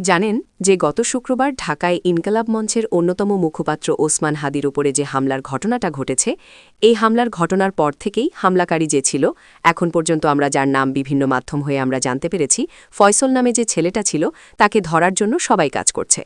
জানেন যে গত শুক্রবার ঢাকায় ইনকালাব মঞ্চের অন্যতম মুখপাত্র ওসমান হাদির উপরে যে হামলার ঘটনাটা ঘটেছে, এই হামলার ঘটনার পর থেকেই হামলাকারী যে ছিল, এখন পর্যন্ত আমরা যার নাম বিভিন্ন মাধ্যম হয়ে আমরা জানতে পেরেছি, ফয়সল নামে যে ছেলেটা ছিল, তাকে ধরার জন্য সবাই কাজ করছে।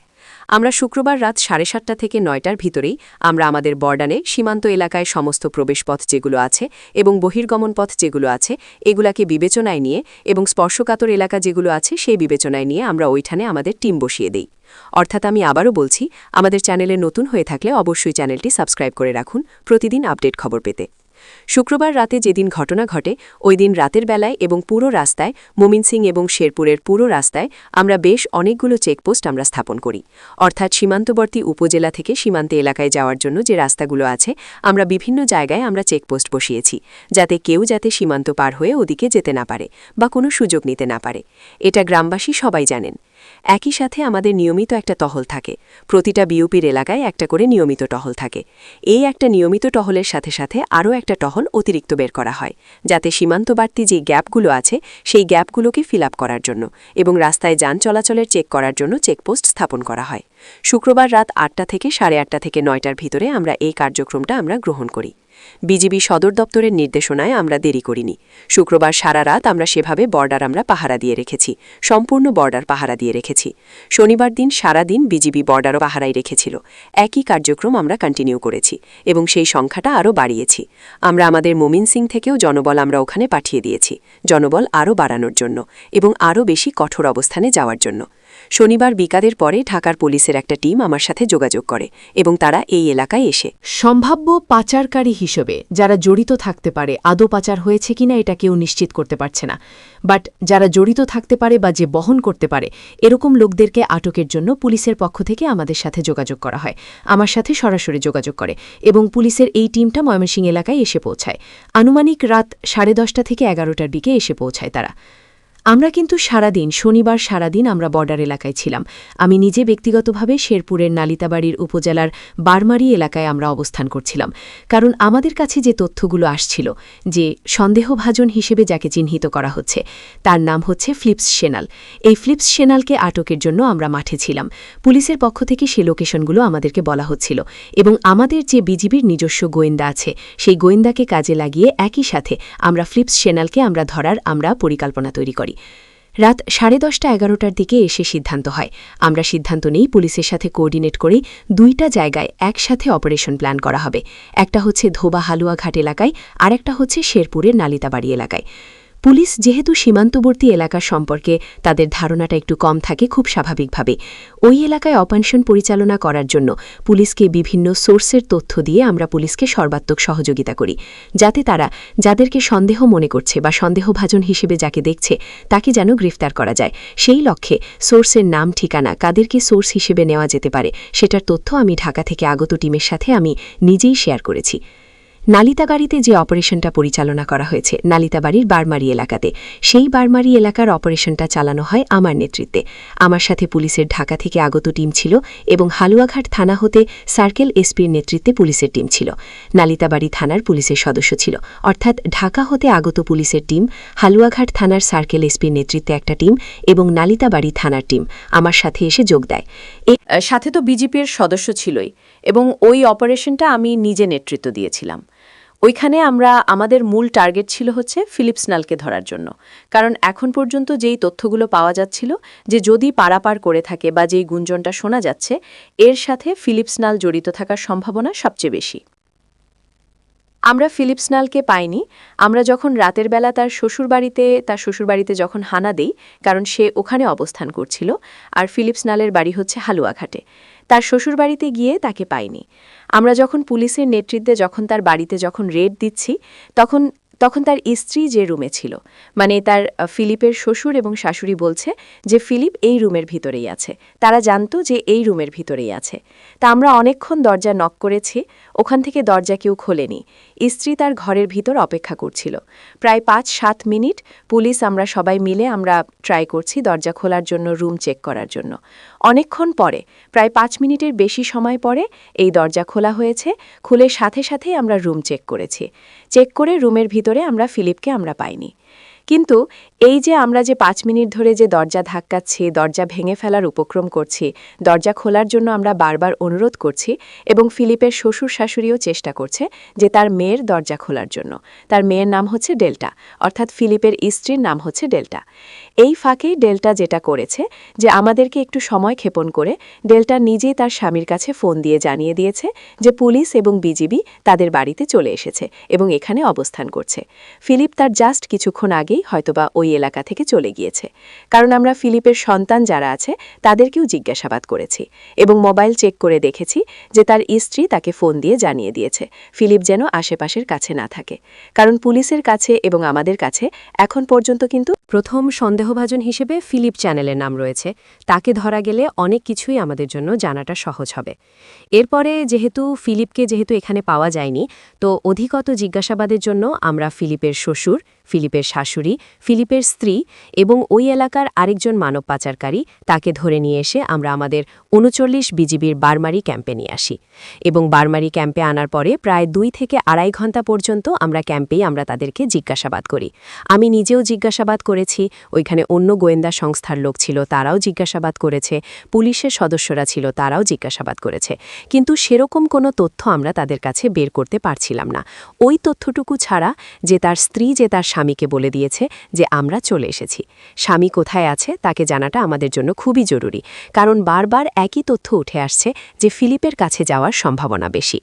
আমরা শুক্রবার রাত সাড়ে সাতটা থেকে নয়টার ভিতরেই আমরা আমাদের বর্ডানে সীমান্ত এলাকায় সমস্ত প্রবেশপথ যেগুলো আছে এবং বহির্গমন পথ যেগুলো আছে এগুলাকে বিবেচনায় নিয়ে এবং স্পর্শকাতর এলাকা যেগুলো আছে সেই বিবেচনায় নিয়ে আমরা ওইখানে আমাদের টিম বসিয়ে দেই। অর্থাৎ আমি আবারও বলছি, আমাদের চ্যানেলে নতুন হয়ে থাকলে অবশ্যই চ্যানেলটি সাবস্ক্রাইব করে রাখুন। প্রতিদিন আপডেট খবর পেতে। শুক্রবার রাতে যেদিন ঘটনা ঘটে, ওই দিন রাতের বেলায় এবং পুরো রাস্তায়, মোমিন সিং এবং শেরপুরের পুরো রাস্তায় আমরা বেশ অনেকগুলো চেকপোস্ট আমরা স্থাপন করি। অর্থাৎ সীমান্তবর্তী উপজেলা থেকে সীমান্তে এলাকায় যাওয়ার জন্য যে রাস্তাগুলো আছে, আমরা বিভিন্ন জায়গায় আমরা চেকপোস্ট বসিয়েছি, যাতে কেউ যাতে সীমান্ত পার হয়ে ওদিকে যেতে না পারে বা কোনো সুযোগ নিতে না পারে। এটা গ্রামবাসী সবাই জানেন। একই সাথে আমাদের নিয়মিত একটা টহল থাকে। প্রতিটা বিউপির এলাকায় একটা করে নিয়মিত টহল থাকে। এই একটা নিয়মিত টহলের সাথে সাথে আরও একটা টহল অতিরিক্ত বের করা হয়, যাতে সীমান্তবার্তী যে গ্যাপগুলো আছে, সেই গ্যাপগুলোকে ফিল করার জন্য এবং রাস্তায় যান চলাচলের চেক করার জন্য চেকপোস্ট স্থাপন করা হয়। শুক্রবার রাত আটটা থেকে সাড়ে আটটা থেকে নয়টার ভিতরে আমরা এই কার্যক্রমটা আমরা গ্রহণ করি। বিজিবি সদর দপ্তরের নির্দেশনায় আমরা দেরি করিনি। শুক্রবার সারা রাত আমরা সেভাবে বর্ডার আমরা পাহারা দিয়ে রেখেছি, সম্পূর্ণ বর্ডার পাহারা দিয়ে রেখেছি। শনিবার দিন সারা দিন বিজিবি বর্ডারও পাহারাই রেখেছিল। একই কার্যক্রম আমরা কন্টিনিউ করেছি এবং সেই সংখ্যাটা আরও বাড়িয়েছি। আমরা আমাদের মোমিন সিং থেকেও জনবল আমরা ওখানে পাঠিয়ে দিয়েছি, জনবল আরও বাড়ানোর জন্য এবং আরও বেশি কঠোর অবস্থানে যাওয়ার জন্য। শনিবার বিকাদের পরে ঢাকার পুলিশের একটা টিম আমার সাথে যোগাযোগ করে এবং তারা এই এলাকায় এসে সম্ভাব্য পাচারকারী হিসেবে যারা জড়িত থাকতে পারে, আদৌ পাচার হয়েছে কিনা এটা কেউ নিশ্চিত করতে পারছে না। বাট যারা জড়িত থাকতে পারে বা যে বহন করতে পারে, এরকম লোকদেরকে আটকের জন্য পুলিশের পক্ষ থেকে আমাদের সাথে যোগাযোগ করা হয়। আমার সাথে সরাসরি যোগাযোগ করে এবং পুলিশের এই টিমটা ময়মনসিং এলাকায় এসে পৌঁছায়। আনুমানিক রাত সাড়ে দশটা থেকে এগারোটার দিকে এসে পৌঁছায় তারা। আমরা কিন্তু সারাদিন, শনিবার সারাদিন আমরা বর্ডার এলাকায় ছিলাম। আমি নিজে ব্যক্তিগতভাবে শেরপুরের নালিতাবাড়ির উপজেলার বারমারি এলাকায় আমরা অবস্থান করছিলাম। কারণ আমাদের কাছে যে তথ্যগুলো আসছিল, যে সন্দেহভাজন হিসেবে যাকে চিহ্নিত করা হচ্ছে, তার নাম হচ্ছে ফ্লিপস সেনাল। এই ফ্লিপস সেনালকে আটকের জন্য আমরা মাঠে ছিলাম। পুলিশের পক্ষ থেকে সে লোকেশনগুলো আমাদেরকে বলা হচ্ছিল এবং আমাদের যে বিজিবির নিজস্ব গোয়েন্দা আছে, সেই গোয়েন্দাকে কাজে লাগিয়ে একই সাথে আমরা ফ্লিপস সেনালকে আমরা ধরার আমরা পরিকল্পনা তৈরি করি। রাত সাড়ে দশটা এগারোটার দিকে এসে সিদ্ধান্ত হয়। আমরা সিদ্ধান্ত নেই পুলিশের সাথে কোঅর্ডিনেট করে দুইটা জায়গায় একসাথে অপারেশন প্ল্যান করা হবে। একটা হচ্ছে ধোবা হালুয়াঘাট এলাকায় আর একটা হচ্ছে শেরপুরের নালিতাবাড়ি এলাকায়। পুলিশ যেহেতু সীমান্তবর্তী এলাকা সম্পর্কে তাদের ধারণাটা একটু কম থাকে খুব স্বাভাবিকভাবে। ওই এলাকায় অপারেশন পরিচালনা করার জন্য পুলিশকে বিভিন্ন সোর্সের তথ্য দিয়ে আমরা পুলিশকে সর্বাত্মক সহযোগিতা করি। যাতে তারা যাদেরকে সন্দেহ মনে করছে বা সন্দেহভাজন হিসেবে যাকে দেখছে তাকে যেন গ্রেফতার করা যায়। সেই লক্ষ্যে সোর্সের নাম, ঠিকানা, কাদেরকে সোর্স হিসেবে নেওয়া যেতে পারে, সেটার তথ্য আমি ঢাকা থেকে আগত টিমের সাথে আমি নিজেই শেয়ার করেছি। নালিতাবাড়িতে যে অপারেশনটা পরিচালনা করা হয়েছে, নালিতাবাড়ির বারমারি এলাকাতে, সেই বারমারি এলাকার অপারেশনটা চালানো হয় আমার নেতৃত্বে। আমার সাথে পুলিশের ঢাকা থেকে আগত টিম ছিল এবং হালুয়াঘাট থানা হতে সার্কেল এসপির নেতৃত্বে পুলিশের টিম ছিল। নালিতাবাড়ি থানার পুলিশের সদস্য ছিল। অর্থাৎ ঢাকা হতে আগত পুলিশের টিম, হালুয়াঘাট থানার সার্কেল এসপির নেতৃত্বে একটা টিম এবং নালিতাবাড়ি থানার টিম আমার সাথে এসে যোগ দেয়। সাথে তো বিজেপির সদস্য ছিলই এবং ওই অপারেশনটা আমি নিজে নেতৃত্ব দিয়েছিলাম। ওইখানে আমরা, আমাদের মূল টার্গেট ছিল হচ্ছে ফিলিপস নালকে ধরার জন্য। কারণ এখন পর্যন্ত যেই তথ্যগুলো পাওয়া যাচ্ছিল, যে যদি পারাপার করে থাকে বা যেই গুঞ্জনটা শোনা যাচ্ছে, এর সাথে ফিলিপস নাল জড়িত থাকার সম্ভাবনা সবচেয়ে বেশি। আমরা ফিলিপস নালকে পাইনি। আমরা যখন রাতের বেলা তার শ্বশুরবাড়িতে তার শ্বশুরবাড়িতে যখন হানা দেই, কারণ সে ওখানে অবস্থান করছিল, আর ফিলিপস নালের বাড়ি হচ্ছে হালুয়াঘাটে। তার শ্বশুরবাড়িতে গিয়ে তাকে পাইনি। আমরা যখন পুলিশের নেতৃত্বে যখন তার বাড়িতে যখন রেড দিচ্ছি, তখন তখন তার স্ত্রী যে রুমে ছিল মানে তার ফিলিপের শ্বশুর এবং শাশুড়ি বলছে যে, ফিলিপ এই রুমের ভিতরেই আছে। তারা জানতো যে, এই রুমের ভিতরেই আছে। তা আমরা অনেকক্ষণ দরজা নক করেছি, ওখান থেকে দরজা কেউ খোলেনি। স্ত্রী তার ঘরের ভিতর অপেক্ষা করছিল। প্রায় পাঁচ সাত মিনিট পুলিশ আমরা সবাই মিলে আমরা ট্রাই করছি দরজা খোলার জন্য রুম চেক করার জন্য। অনেকক্ষণ পরে, প্রায় পাঁচ মিনিটের বেশি সময় পরে এই দরজা খোলা হয়েছে। খুলে সাথে সাথে আমরা রুম চেক করেছি। চেক করে রুমের ভিতরে আমরা ফিলিপকে আমরা পাইনি। কিন্তু এই যে আমরা যে পাঁচ মিনিট ধরে যে দরজা ধাক্কাচ্ছি, দরজা ভেঙে ফেলার উপক্রম করছি, দরজা খোলার জন্য আমরা বারবার অনুরোধ করছি এবং ফিলিপের শ্বশুর শাশুড়িও চেষ্টা করছে যে তার মেয়ের দরজা খোলার জন্য। তার মেয়ের নাম হচ্ছে ডেল্টা, অর্থাৎ ফিলিপের স্ত্রীর নাম হচ্ছে ডেল্টা। এই ফাঁকেই ডেল্টা যেটা করেছে যে আমাদেরকে একটু সময় ক্ষেপণ করে ডেল্টা নিজেই তার স্বামীর কাছে ফোন দিয়ে জানিয়ে দিয়েছে যে পুলিশ এবং বিজিবি তাদের বাড়িতে চলে এসেছে এবং এখানে অবস্থান করছে। ফিলিপ তার জাস্ট কিছুক্ষণ আগেই হয়তোবা ওই এলাকা থেকে চলে গিয়েছে। কারণ আমরা ফিলিপের সন্তান যারা আছে, তাদেরকেও জিজ্ঞাসাবাদ করেছি এবং মোবাইল চেক করে দেখেছি যে তার স্ত্রী তাকে ফোন দিয়ে জানিয়ে দিয়েছে, ফিলিপ যেন আশেপাশের কাছে না থাকে। কারণ পুলিশের কাছে এবং আমাদের কাছে এখন পর্যন্ত কিন্তু প্রথম সন্দেহভাজন হিসেবে ফিলিপ চ্যানেলের নাম রয়েছে। তাকে ধরা গেলে অনেক কিছুই আমাদের জন্য জানাটা সহজ হবে। এরপরে যেহেতু ফিলিপকে যেহেতু এখানে পাওয়া যায়নি, তো অধিকত জিজ্ঞাসাবাদের জন্য আমরা ফিলিপের শ্বশুর ফিলিপের শাশুড়ি, ফিলিপের স্ত্রী এবং ওই এলাকার আরেকজন মানব পাচারকারী তাকে ধরে নিয়ে এসে আমরা আমাদের উনচল্লিশ বিজিবির বারমারি ক্যাম্পে নিয়ে আসি। এবং বারমারি ক্যাম্পে আনার পরে প্রায় দুই থেকে আড়াই ঘণ্টা পর্যন্ত আমরা ক্যাম্পেই আমরা তাদেরকে জিজ্ঞাসাবাদ করি। আমি নিজেও জিজ্ঞাসাবাদ করেছি, ওইখানে অন্য গোয়েন্দা সংস্থার লোক ছিল, তারাও জিজ্ঞাসাবাদ করেছে, পুলিশের সদস্যরা ছিল, তারাও জিজ্ঞাসাবাদ করেছে। কিন্তু সেরকম কোনো তথ্য আমরা তাদের কাছে বের করতে পারছিলাম না। ওই তথ্যটুকু ছাড়া যে তার স্ত্রী, যে তার স্বামীকে বলে দিয়েছে যে আমরা চলে এসেছি। স্বামী কোথায় আছে তাকে জানাটা আমাদের জন্য খুবই জরুরি, কারণ বারবার একই তথ্য উঠে আসছে যে ফিলিপের কাছে যাওয়ার সম্ভাবনা বেশি।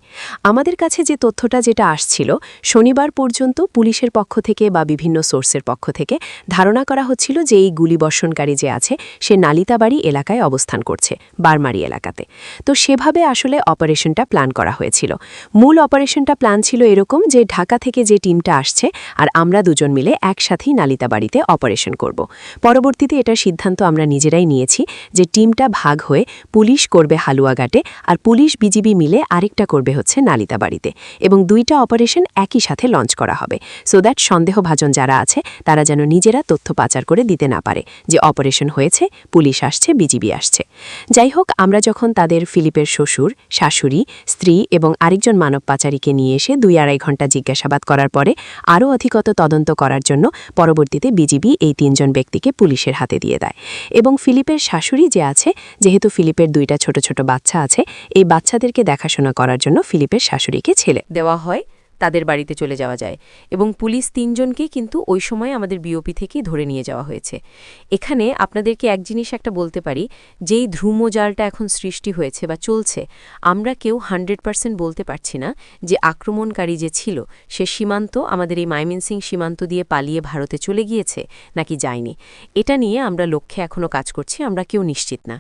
আমাদের কাছে যে তথ্যটা যেটা আসছিল, শনিবার পর্যন্ত পুলিশের পক্ষ থেকে বা বিভিন্ন সোর্সের পক্ষ থেকে ধারণা করা হচ্ছিল যে এই গুলিবর্ষণকারী যে আছে, সে নালিতাবাড়ি এলাকায় অবস্থান করছে, বারমারি এলাকাতে। তো সেভাবে আসলে অপারেশনটা প্ল্যান করা হয়েছিল। মূল অপারেশনটা প্ল্যান ছিল এরকম যে ঢাকা থেকে যে টিমটা আসছে, আর আমরা দুজন মিলে একসাথেই নালিতাবাড়িতে অপারেশন করব। পরবর্তীতে এটার সিদ্ধান্ত আমরা নিজেরাই নিয়েছি যে টিমটা ভাগ হয়ে পুলিশ করবে হালুয়াঘাটে আর পুলিশ বিজিবি মিলে আরেকটা করবে হচ্ছে নালিতাবাড়িতে এবং দুইটা অপারেশন একই সাথে লঞ্চ করা হবে। সো দ্যাট সন্দেহভাজন যারা আছে, তারা যেন নিজেরা তথ্য পাচার করে দিতে না পারে যে অপারেশন হয়েছে, পুলিশ আসছে, বিজিবি আসছে। যাই হোক, আমরা যখন তাদের ফিলিপের শ্বশুর, শাশুড়ি, স্ত্রী এবং আরেকজন মানব পাচারীকে নিয়ে এসে দুই আড়াই ঘণ্টা জিজ্ঞাসাবাদ করার পরে আরও অধিকত তদন্ত করার জন্য পরবর্তীতে বিজিবি এই তিনজন ব্যক্তিকে পুলিশের হাতে দিয়ে দেয়। এবং ফিলিপের শাশুড়ি যে আছে, যেহেতু ফিলিপের দুইটা ছোট ছোট বাচ্চা আছে, এই বাচ্চাদেরকে দেখাশোনা করার জন্য ফিলিপের শাশুড়িকে ছেলে দেওয়া হয়। তাদের বাড়িতে চলে যাওয়া যায় এবং পুলিশ তিনজনকে কিন্তু ওই সময় আমাদের বিওপি থেকেই ধরে নিয়ে যাওয়া হয়েছে। এখানে আপনাদেরকে এক জিনিস একটা বলতে পারি, যেই ধ্রুমজালটা এখন সৃষ্টি হয়েছে বা চলছে, আমরা কেউ হান্ড্রেড পার্সেন্ট বলতে পারছি না যে আক্রমণকারী যে ছিল, সে সীমান্ত, আমাদের এই মাইমিনসিং সীমান্ত দিয়ে পালিয়ে ভারতে চলে গিয়েছে নাকি যায়নি। এটা নিয়ে আমরা লক্ষ্যে এখনও কাজ করছি, আমরা কেউ নিশ্চিত না।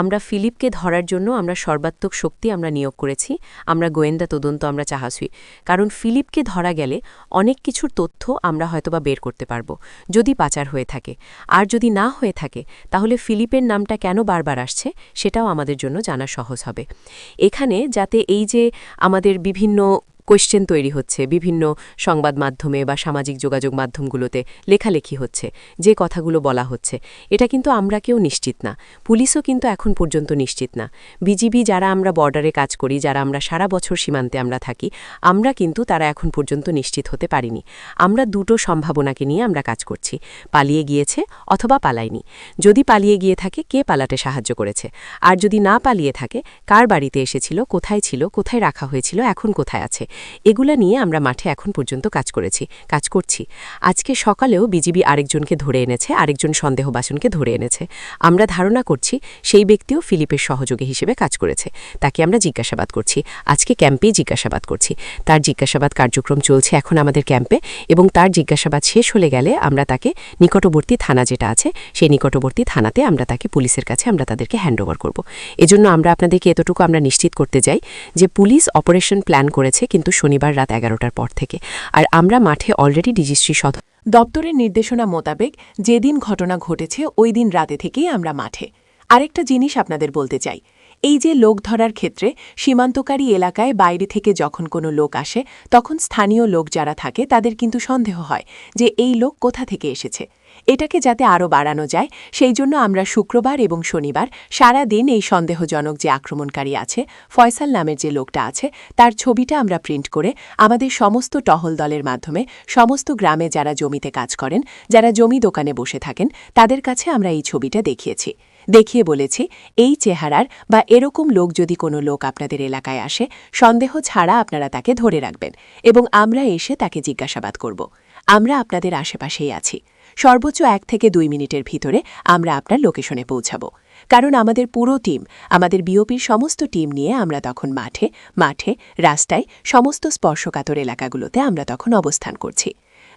আমরা ফিলিপকে ধরার জন্য আমরা সর্বাত্মক শক্তি আমরা নিয়োগ করেছি, আমরা গোয়েন্দা তদন্ত আমরা চাহাসুই কারণ ফিলিপকে ধরা গেলে অনেক কিছুর তথ্য আমরা হয়তোবা বের করতে পারব, যদি পাচার হয়ে থাকে। আর যদি না হয়ে থাকে, তাহলে ফিলিপের নামটা কেন বারবার আসছে, সেটাও আমাদের জন্য জানা সহজ হবে। এখানে যাতে এই যে আমাদের বিভিন্ন কোয়েশ্চেন তৈরি হচ্ছে, বিভিন্ন সংবাদ মাধ্যমে বা সামাজিক যোগাযোগ মাধ্যমগুলোতে লেখালেখি হচ্ছে, যে কথাগুলো বলা হচ্ছে। এটা কিন্তু আমরা কেউ নিশ্চিত না, পুলিশও কিন্তু এখন পর্যন্ত নিশ্চিত না। বিজিবি যারা আমরা বর্ডারে কাজ করি, যারা আমরা সারা বছর সীমান্তে আমরা থাকি, আমরা কিন্তু তারা এখন পর্যন্ত নিশ্চিত হতে পারিনি। আমরা দুটো সম্ভাবনাকে নিয়ে আমরা কাজ করছি, পালিয়ে গিয়েছে অথবা পালায়নি। যদি পালিয়ে গিয়ে থাকে, কে পালাতে সাহায্য করেছে? আর যদি না পালিয়ে থাকে, কার বাড়িতে এসেছিল, কোথায় ছিল, কোথায় রাখা হয়েছিল, এখন কোথায় আছে? এগুলা নিয়ে আমরা মাঠে এখন পর্যন্ত কাজ করেছি, কাজ করছি। আজকে সকালেও বিজিবি আরেকজনকে ধরে এনেছে, আরেকজন সন্দেহবাসনকে ধরে এনেছে। আমরা ধারণা করছি সেই ব্যক্তিও ফিলিপের সহযোগী হিসেবে কাজ করেছে। তাকে আমরা জিজ্ঞাসাবাদ করছি। আজকে ক্যাম্পেই জিজ্ঞাসাবাদ করছি। তার জিজ্ঞাসাবাদ কার্যক্রম চলছে এখন আমাদের ক্যাম্পে এবং তার জিজ্ঞাসাবাদ শেষ হলে গেলে আমরা তাকে নিকটবর্তী থানা যেটা আছে, সেই নিকটবর্তী থানাতে আমরা তাকে পুলিশের কাছে আমরা তাদেরকে হ্যান্ডওভার করব। এজন্য আমরা আপনাদেরকে এতটুকু আমরা নিশ্চিত করতে যাই যে পুলিশ অপারেশন প্ল্যান করেছে কিন্তু শনিবার রাত এগারোটার পর থেকে। আর আমরা মাঠে অলরেডি ডিজিস্ট্রি সদ দপ্তরের নির্দেশনা মোতাবেক যেদিন ঘটনা ঘটেছে, ওই দিন রাতে থেকেই আমরা মাঠে। আরেকটা জিনিস আপনাদের বলতে চাই। এই যে লোক ধরার ক্ষেত্রে সীমান্তকারী এলাকায় বাইরে থেকে যখন কোনো লোক আসে, তখন স্থানীয় লোক যারা থাকে, তাদের কিন্তু সন্দেহ হয় যে এই লোক কোথা থেকে এসেছে। এটাকে যাতে আরও বাড়ানো যায়, সেই জন্য আমরা শুক্রবার এবং শনিবার সারা দিন এই সন্দেহজনক যে আক্রমণকারী আছে, ফয়সাল নামের যে লোকটা আছে, তার ছবিটা আমরা প্রিন্ট করে আমাদের সমস্ত টহল দলের মাধ্যমে সমস্ত গ্রামে যারা জমিতে কাজ করেন, যারা জমি দোকানে বসে থাকেন, তাদের কাছে আমরা এই ছবিটা দেখিয়েছি। দেখিয়ে বলেছি, এই চেহারার বা এরকম লোক যদি কোনো লোক আপনাদের এলাকায় আসে, সন্দেহ ছাড়া আপনারা তাকে ধরে রাখবেন এবং আমরা এসে তাকে জিজ্ঞাসাবাদ করব। আমরা আপনাদের আশেপাশেই আছি। সর্বোচ্চ এক থেকে দুই মিনিটের ভিতরে আমরা আপনার লোকেশনে পৌঁছাব। কারণ আমাদের পুরো টিম, আমাদের বিওপির সমস্ত টিম নিয়ে আমরা তখন মাঠে মাঠে, রাস্তায় সমস্ত স্পর্শকাতর এলাকাগুলোতে আমরা তখন অবস্থান করছি।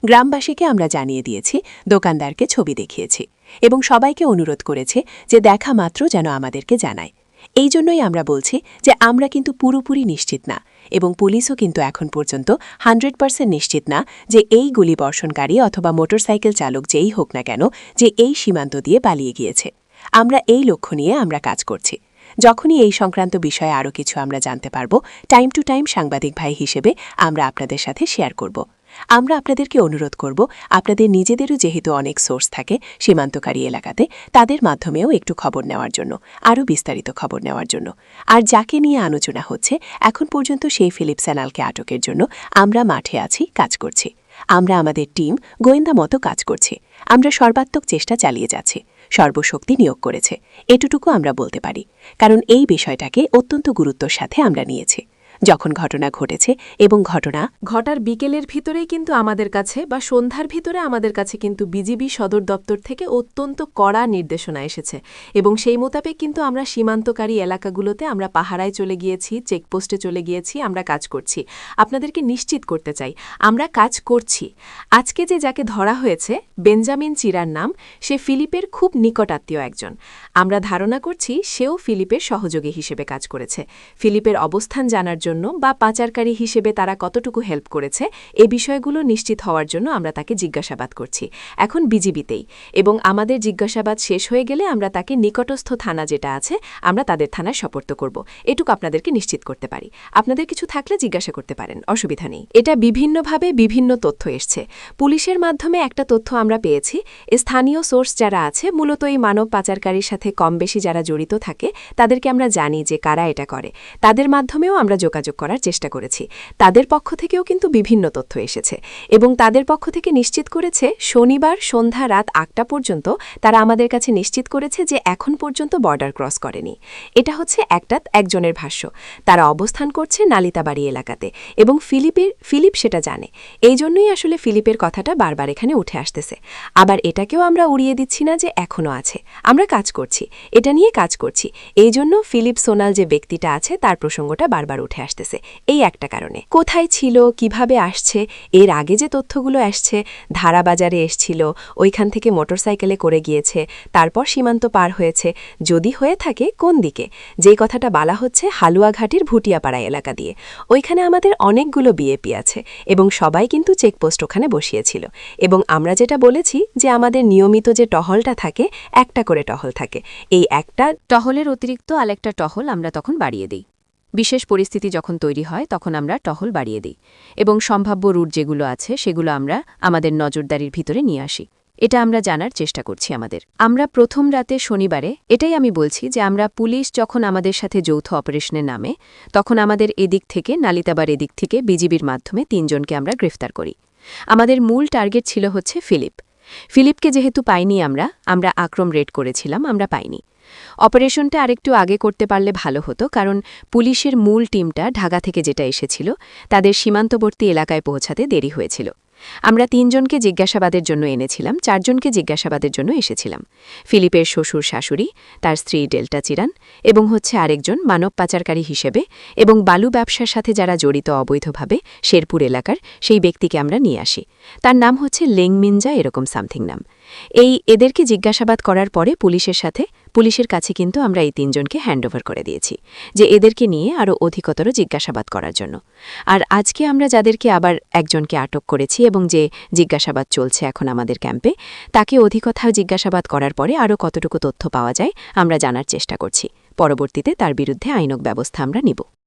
গ্রামবাসীকে আমরা জানিয়ে দিয়েছি, দোকানদারকে ছবি দেখিয়েছি এবং সবাইকে অনুরোধ করেছে যে দেখা মাত্র যেন আমাদেরকে জানায়। এই জন্যই আমরা বলছি যে আমরা কিন্তু পুরোপুরি নিশ্চিত না এবং পুলিশও কিন্তু এখন পর্যন্ত হান্ড্রেড পার্সেন্ট নিশ্চিত না যে এই গুলি বর্ষণকারী অথবা মোটরসাইকেল চালক যেই হোক না কেন যে এই সীমান্ত দিয়ে পালিয়ে গিয়েছে। আমরা এই লক্ষ্য নিয়ে আমরা কাজ করছি। যখনই এই সংক্রান্ত বিষয়ে আরও কিছু আমরা জানতে পারব টাইম টু টাইম সাংবাদিক ভাই হিসেবে আমরা আপনাদের সাথে শেয়ার করব। আমরা আপনাদেরকে অনুরোধ করব, আপনাদের নিজেদেরও যেহেতু অনেক সোর্স থাকে সীমান্তকারী এলাকাতে, তাদের মাধ্যমেও একটু খবর নেওয়ার জন্য, আরও বিস্তারিত খবর নেওয়ার জন্য। আর যাকে নিয়ে আলোচনা হচ্ছে, এখন পর্যন্ত সেই ফিলিপ স্যানালকে আটকের জন্য আমরা মাঠে আছি, কাজ করছি। আমরা আমাদের টিম গোয়েন্দা মতো কাজ করছি। আমরা সর্বাত্মক চেষ্টা চালিয়ে যাচ্ছি। সর্বশক্তি নিয়োগ করেছে। এটুটুকু আমরা বলতে পারি। কারণ এই বিষয়টাকে অত্যন্ত গুরুত্বর সাথে আমরা নিয়েছি। যখন ঘটনা ঘটেছে এবং ঘটনা ঘটার বিকেলের ভিতরেই কিন্তু আমাদের কাছে বা সন্ধ্যার ভিতরে আমাদের কাছে কিন্তু বিজিবি সদর দপ্তর থেকে অত্যন্ত কড়া নির্দেশনা এসেছে এবং সেই মোতাবেক কিন্তু আমরা সীমান্তকারী এলাকাগুলোতে আমরা পাহারায় চলে গিয়েছি, চেকপোস্টে চলে গিয়েছি, আমরা কাজ করছি। আপনাদেরকে নিশ্চিত করতে চাই, আমরা কাজ করছি। আজকে যে যাকে ধরা হয়েছে, বেঞ্জামিন চিরার নাম, সে ফিলিপের খুব নিকটাত্মীয় একজন। আমরা ধারণা করছি সেও ফিলিপের সহযোগী হিসেবে কাজ করেছে। ফিলিপের অবস্থান জানার জন্য বা পাচারকারী হিসেবে তারা কতটুকু হেল্প করেছে এই বিষয়গুলো নিশ্চিত হওয়ার জন্য আমরা তাকে জিজ্ঞাসাবাদ করছি। এখন বিজিবিতেই। এবং আমাদের জিজ্ঞাসাবাদ শেষ হয়ে গেলে আমরা তাকে নিকটস্থ থানা যেটা আছে, আমরা তাদের থানায় সপর্ত করব। এটুকু আপনাদেরকে নিশ্চিত করতে পারি। আপনাদের কিছু থাকলে জিজ্ঞাসা করতে পারেন, অসুবিধা নেই। এটা বিভিন্নভাবে বিভিন্ন তথ্য এসছে। পুলিশের মাধ্যমে একটা তথ্য আমরা পেয়েছি স্থানীয় সোর্স যারা আছে, মূলত এই মানব পাচারকারীর সাথে কম বেশি যারা জড়িত থাকে, তাদেরকে আমরা জানি যে কারা এটা করে। তাদের মাধ্যমেও আমরা যোগাযোগ করার চেষ্টা করেছি। তাদের পক্ষ থেকেও কিন্তু বিভিন্ন তথ্য এসেছে এবং তাদের পক্ষ থেকে নিশ্চিত করেছে শনিবার সন্ধ্যা রাত আটটা পর্যন্ত তারা আমাদের কাছে নিশ্চিত করেছে যে এখন পর্যন্ত বর্ডার ক্রস করেনি। এটা হচ্ছে একটা একজনের ভাষ্য। তারা অবস্থান করছে নালিতাবাড়ি এলাকাতে এবং ফিলিপের, ফিলিপ সেটা জানে। এই জন্যই আসলে ফিলিপের কথাটা বারবার এখানে উঠে আসতেছে। আবার এটাকেও আমরা উড়িয়ে দিচ্ছি না যে এখনও আছে। আমরা কাজ করছি। এটা নিয়ে কাজ করছি। এই জন্য ফিলিপ সোনাল যে ব্যক্তিটা আছে তার প্রসঙ্গটা বারবার উঠে আসতেছে। এই একটা কারণে। কোথায় ছিল, কীভাবে আসছে, এর আগে যে তথ্যগুলো আসছে, ধারাবাজারে এসছিল, ওইখান থেকে মোটরসাইকেলে করে গিয়েছে, তারপর সীমান্ত পার হয়েছে, যদি হয়ে থাকে কোন দিকে? যেই কথাটা বলা হচ্ছে হালুয়াঘাটির ভুটিয়াপাড়া এলাকা দিয়ে। ওইখানে আমাদের অনেকগুলো বিএপি আছে এবং সবাই কিন্তু চেকপোস্ট ওখানে বসিয়েছিল। এবং আমরা যেটা বলেছি যে আমাদের নিয়মিত যে টহলটা থাকে, একটা করে টহল থাকে। এই একটা টহলের অতিরিক্ত আরেকটা টহল আমরা তখন বাড়িয়ে দিই। বিশেষ পরিস্থিতি যখন তৈরি হয়, তখন আমরা টহল বাড়িয়ে দিই এবং সম্ভাব্য রুট যেগুলো আছে, সেগুলো আমরা আমাদের নজরদারির ভিতরে নিয়ে আসি। এটা আমরা জানার চেষ্টা করছি আমাদের। আমরা প্রথম রাতে শনিবারে, এটাই আমি বলছি যে আমরা পুলিশ যখন আমাদের সাথে যৌথ অপারেশনে নামে, তখন আমাদের এদিক থেকে, নালিতাবার এদিক থেকে বিজিবির মাধ্যমে তিনজনকে আমরা গ্রেফতার করি। আমাদের মূল টার্গেট ছিল হচ্ছে ফিলিপ। ফিলিপকে যেহেতু পাইনি আমরা আমরা আক্রম রেড করেছিলাম, আমরা পাইনি। অপারেশনটা আরেকটু আগে করতে পারলে ভালো হতো, কারণ পুলিশের মূল টিমটা ঢাকা থেকে যেটা এসেছিল, তাদের সীমান্তবর্তী এলাকায় পৌঁছাতে দেরি হয়েছিল। আমরা তিনজনকে জিজ্ঞাসাবাদের জন্য এনেছিলাম, চারজনকে জিজ্ঞাসাবাদের জন্য এসেছিলাম। ফিলিপের শ্বশুর শাশুড়ি, তার স্ত্রী ডেল্টা চিরান, এবং হচ্ছে আরেকজন মানব পাচারকারী হিসেবে, এবং বালু ব্যবসার সাথে যারা জড়িত অবৈধভাবে শেরপুর এলাকার, সেই ব্যক্তিকে আমরা নিয়ে আসি। তার নাম হচ্ছে লেংমিনজা এরকম সামথিং নাম। এই এদেরকে জিজ্ঞাসাবাদ করার পরে পুলিশের সাথে পুলিশের কাছে কিন্তু আমরা এই তিনজনকে হ্যান্ডওভার করে দিয়েছি, যে এদেরকে নিয়ে আরও অধিকতর জিজ্ঞাসাবাদ করার জন্য। আর আজকে আমরা যাদেরকে আবার একজনকে আটক করেছি এবং যে জিজ্ঞাসাবাদ চলছে এখন আমাদের ক্যাম্পে, তাকে অধিকথা জিজ্ঞাসাবাদ করার পরে আরও কতটুকু তথ্য পাওয়া যায় আমরা জানার চেষ্টা করছি। পরবর্তীতে তার বিরুদ্ধে আইনক ব্যবস্থা আমরা নিব।